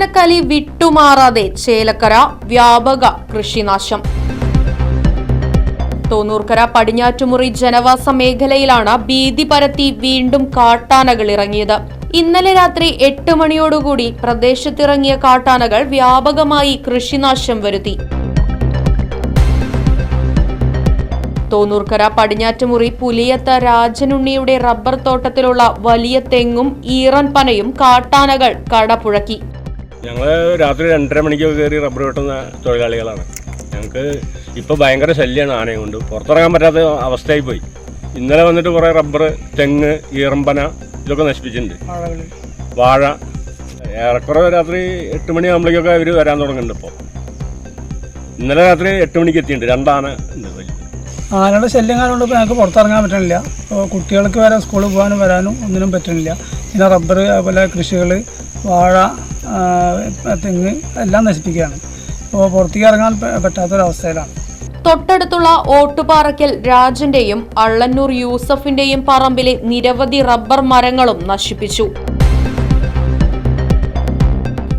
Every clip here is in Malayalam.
കാട്ടാനക്കലി വിട്ടുമാറാതെ ചേലക്കര വ്യാപക കൃഷിനാശം. തോന്നൂർക്കര പടിഞ്ഞാറ്റുമുറി ജനവാസ മേഖലയിലാണ് ഭീതി പരത്തി വീണ്ടും കാട്ടാനകൾ ഇറങ്ങിയത്. ഇന്നലെ രാത്രി എട്ട് മണിയോടുകൂടി പ്രദേശത്തിറങ്ങിയ കാട്ടാനകൾ വ്യാപകമായി കൃഷിനാശം വരുത്തി. തോന്നൂർക്കര പടിഞ്ഞാറ്റുമുറി പുലിയത്ത രാജനുണ്ണിയുടെ റബ്ബർ തോട്ടത്തിലുള്ള വലിയ തെങ്ങും ഈറൻ പനയും കാട്ടാനകൾ കടപുഴക്കി. ഞങ്ങൾ രാത്രി രണ്ടര മണിക്കൊക്കെ കയറി റബ്ബർ വെട്ടുന്ന തൊഴിലാളികളാണ്. ഞങ്ങൾക്ക് ഇപ്പോൾ ഭയങ്കര ശല്യമാണ് ആനയും കൊണ്ട്. പുറത്തിറങ്ങാൻ പറ്റാത്ത അവസ്ഥയായി പോയി. ഇന്നലെ വന്നിട്ട് കുറേ റബ്ബർ തെങ്ങ് ഈറമ്പന ഇതൊക്കെ നശിപ്പിച്ചിട്ടുണ്ട്. വാഴ. ഏറെക്കുറെ രാത്രി എട്ട് മണിയാകുമ്പോഴേക്കൊക്കെ അവർ വരാൻ തുടങ്ങുന്നുണ്ട് ഇപ്പോൾ ഇന്നലെ രാത്രി എട്ട് മണിക്ക് എത്തിയിട്ടുണ്ട്. രണ്ടാന ആനയുടെ ശല്യം കാരണം ഇപ്പോൾ ഞങ്ങൾക്ക് പുറത്തിറങ്ങാൻ പറ്റണില്ല. കുട്ടികൾക്ക് വരെ സ്കൂളിൽ പോകാനും വരാനും ഒന്നിനും പറ്റണില്ല. പിന്നെ റബ്ബർ അതുപോലെ കൃഷികൾ വാഴ തെങ്ങ് എല്ലാം നശിപ്പിക്കുകയാണ്. അപ്പോൾ പുറത്തേക്ക് ഇറങ്ങാൻ പറ്റാത്തൊരവസ്ഥയിലാണ്. തൊട്ടടുത്തുള്ള ഓട്ടുപാറക്കൽ രാജന്റെയും അള്ളന്നൂർ യൂസഫിന്റെയും പറമ്പിലെ നിരവധി റബ്ബർ മരങ്ങളും നശിപ്പിച്ചു.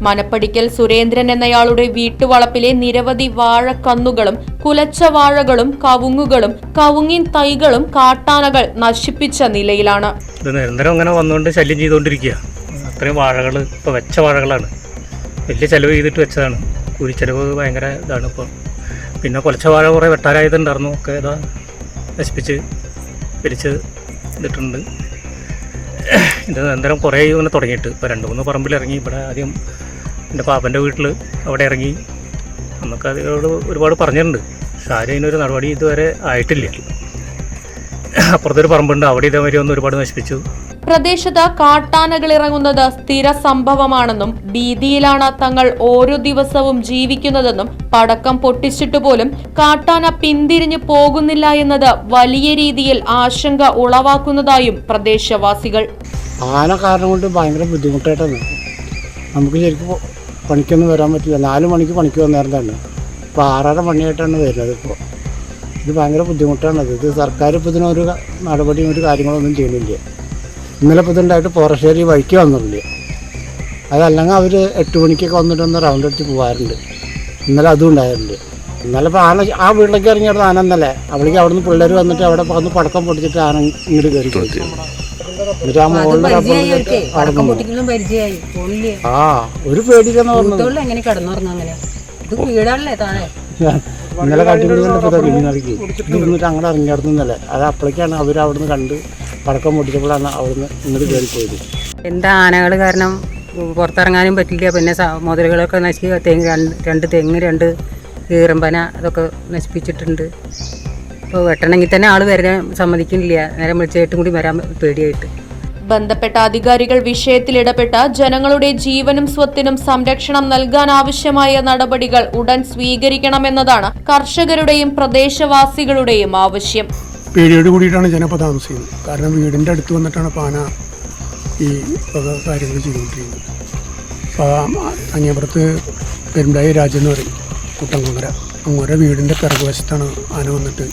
മനപ്പടിക്കൽ സുരേന്ദ്രൻ എന്നയാളുടെ വീട്ടുവളപ്പിലെ നിരവധി വാഴക്കന്നുകളും കുലച്ച വാഴകളും കവുങ്ങുകളും കവുങ്ങിൻ തൈകളും കാട്ടാനകൾ നശിപ്പിച്ച നിലയിലാണ്. ഇത് നിരന്തരം അങ്ങനെ വന്നുകൊണ്ട് ശല്യം ചെയ്തുകൊണ്ടിരിക്കുക അത്രയും വാഴകൾ ഇപ്പോൾ വെച്ച വാഴകളാണ്. വലിയ ചിലവ് ചെയ്തിട്ട് വെച്ചതാണ്. കൂലിച്ചെലവ് ഭയങ്കര ഇതാണ് ഇപ്പോൾ പിന്നെ കുലച്ച വാഴ കുറേ വെട്ടാരായതുണ്ടായിരുന്നു ഒക്കെ ഇതാ നശിപ്പിച്ച് പിരിച്ച് ഇതിട്ടുണ്ട്. ഇത് നിരന്തരം കുറേ ഇങ്ങനെ തുടങ്ങിയിട്ട്. ഇപ്പോൾ രണ്ട് മൂന്ന് പറമ്പിൽ ഇറങ്ങി. ഇവിടെ ആദ്യം എന്റെ പാപ്പന്റെ വീട്ടിൽ അവിടെ ഇറങ്ങി. നമുക്ക് അതിനോട് ഒരുപാട് പറഞ്ഞിട്ടുണ്ട്. പക്ഷെ ആരും അതിനൊരു നടപടി ഇതുവരെ ആയിട്ടില്ല. അപ്പുറത്തൊരു പറമ്പുണ്ട്. അവിടെ ഇതേമാതിരി ഒന്ന് ഒരുപാട് നശിപ്പിച്ചു. പ്രദേശത്ത് കാട്ടാനകൾ ഇറങ്ങുന്നത് സ്ഥിര സംഭവമാണെന്നും ഭീതിയിലാണ് തങ്ങൾ ഓരോ ദിവസവും ജീവിക്കുന്നതെന്നും പടക്കം പൊട്ടിച്ചിട്ട് പോലും കാട്ടാന പിന്തിരിഞ്ഞു പോകുന്നില്ല എന്നത് വലിയ രീതിയിൽ ആശങ്ക ഉളവാക്കുന്നതായും പ്രദേശവാസികൾ. ആന കാരണം കൊണ്ട് ഭയങ്കര ബുദ്ധിമുട്ടായിട്ടാണ്. നമുക്ക് ശരിക്കും പണിക്കൊന്നും വരാൻ പറ്റില്ല. നാല് മണിക്ക് പണിക്ക് വന്നേരത്താണ്. ഇപ്പോൾ ആറര മണിയായിട്ടാണ് വരുന്നത് ഇപ്പോൾ ഇത് ഭയങ്കര ബുദ്ധിമുട്ടാണത് ഇത് സർക്കാർ ഇപ്പോൾ ഇതിനൊരു നടപടിയും ഒരു കാര്യങ്ങളൊന്നും ചെയ്യുന്നില്ല. ഇന്നലെ ഇപ്പോൾ ഇതുണ്ടായിട്ട് ഫോറസ്റ്റുകാർ വഴിക്ക് വന്നിട്ടുണ്ട്. അതല്ലെങ്കിൽ അവർ എട്ട് മണിക്കൊക്കെ വന്നിട്ട് ഒന്ന് റൗണ്ട് അടിച്ച് പോകാറുണ്ട് ഇന്നലെ അതും ഉണ്ടായിട്ടുണ്ട്. ഇന്നലെ ഇപ്പോൾ ആന ആ വീട്ടിലേക്ക് ഇറങ്ങിയത് ആന ഇന്നലെ. അവിടേക്ക് അവിടെ നിന്ന് പിള്ളേർ വന്നിട്ട് അവിടെ വന്ന് പടക്കം പൊടിച്ചിട്ട് ആന ഇങ്ങോട്ട് കയറി. എന്നിട്ട് ആ മോളിൽ അവിടെ പടക്കം പൊട്ടിക്കലും പരിചയമായി. ഫോണിൽ ആ ഒരു പേടിയില്ലെന്ന് പറഞ്ഞു. തൊഴിൽ എങ്ങനെ കിടന്നുറങ്ങും അങ്ങനെ? ഇത് വീടാണല്ലേ താഴെ? ഇന്നലെ ഇത് ഇരുന്നിട്ട് അങ്ങനെ ഇറങ്ങിയിടുന്നല്ലേ അത് അപ്പോഴേക്കാണ് അവർ അവിടുന്ന് കണ്ട് പടക്കം പൊട്ടിച്ചപ്പോഴാണ് അവിടുന്ന് ഇങ്ങോട്ട് കയറിപ്പോയത് എന്താ ആനകൾ കാരണം പുറത്തിറങ്ങാനും പറ്റില്ല. പിന്നെ മുതലുകളൊക്കെ നശിക്കുക തെങ്ങ് രണ്ട് രണ്ട് തെങ്ങ് രണ്ട് ഈറമ്പന അതൊക്കെ നശിപ്പിച്ചിട്ടുണ്ട്. ഇപ്പോൾ വെട്ടണമെങ്കിൽ തന്നെ ആൾ വരാൻ സമ്മതിക്കുന്നില്ല. നേരം വിളിച്ചായിട്ടും കൂടി വരാൻ പേടിയായിട്ട്. ബന്ധപ്പെട്ട അധികാരികൾ വിഷയത്തിൽ ഇടപെട്ട ജനങ്ങളുടെ ജീവനും സ്വത്തിനും സംരക്ഷണം നൽകാൻ ആവശ്യമായ നടപടികൾ ഉടൻ സ്വീകരിക്കണമെന്നതാണ് കർഷകരുടെയും പ്രദേശവാസികളുടെയും ആവശ്യം. പേടിയോട് കൂടിയിട്ടാണ് ജനപ്പോൾ താമസിക്കുന്നത്. കാരണം വീടിന്റെ അടുത്ത് വന്നിട്ടാണ് പാന ഈ വക കാര്യങ്ങൾ ചെയ്തുകൊണ്ടിരിക്കുന്നത്. അപ്പോൾ അങ്ങേപ്പുറത്ത് പെരുമ്പായി രാജ്യം എന്ന് പറയും കുട്ടൻകുങ്ങര അങ്ങോരെ വീടിന്റെ പിറകുവശത്താണ് ആന വന്നിട്ട്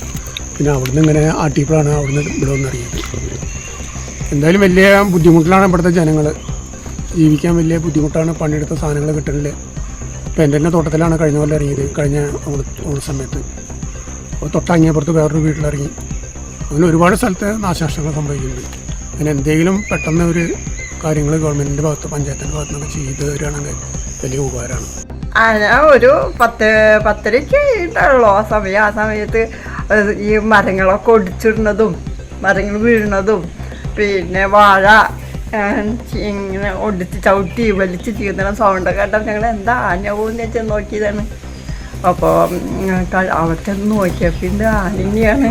പിന്നെ അവിടുന്ന് ഇങ്ങനെ ആട്ടിയപ്പോഴാണ് അവിടുന്ന് ഇവിടെ വന്നറിയത് എന്തായാലും വലിയ ബുദ്ധിമുട്ടിലാണ് ഇവിടുത്തെ ജനങ്ങൾ ജീവിക്കാൻ വലിയ ബുദ്ധിമുട്ടാണ് പണിയെടുത്ത സാധനങ്ങൾ കിട്ടണില്ല. ഇപ്പം എന്റെ തന്നെ തോട്ടത്തിലാണ് കഴിഞ്ഞ പോലെ ഇറങ്ങിയത് കഴിഞ്ഞ ഓണ സമയത്ത് അപ്പോൾ തൊട്ടങ്ങേപ്പുറത്ത് വേറൊരു വീട്ടിലിറങ്ങി. അങ്ങനെ ഒരുപാട് സ്ഥലത്ത് നാശനഷ്ടങ്ങൾ സംഭവിക്കുന്നുണ്ട്. അങ്ങനെ എന്തെങ്കിലും പെട്ടെന്ന് ഒരു കാര്യങ്ങൾ ഗവൺമെന്റിന്റെ ഭാഗത്ത് പഞ്ചായത്തിന്റെ ഭാഗത്ത് നിന്ന് ചെയ്ത് തരികയാണെങ്കിൽ വലിയ ഉപകാരമാണ്. ആന ഒരു പത്ത് പത്തരയ്ക്ക് കഴിഞ്ഞിട്ടുള്ളൂ ആ സമയം ആ സമയത്ത് ഈ മരങ്ങളൊക്കെ ഒടിച്ചിടുന്നതും മരങ്ങൾ വീഴുന്നതും പിന്നെ വാഴ ആ, ഇങ്ങനെ ഒടിച്ച് ചവിട്ടി വലിച്ച് തീർന്ന സൗണ്ടൊക്കെ കേട്ടപ്പോൾ ഞങ്ങൾ എന്താ ആന പോകുന്ന വെച്ചാൽ നോക്കിയതാണ്. അപ്പോൾ അവർക്കൊന്ന് നോക്കിയപ്പോൾ ആന ആനയാണ്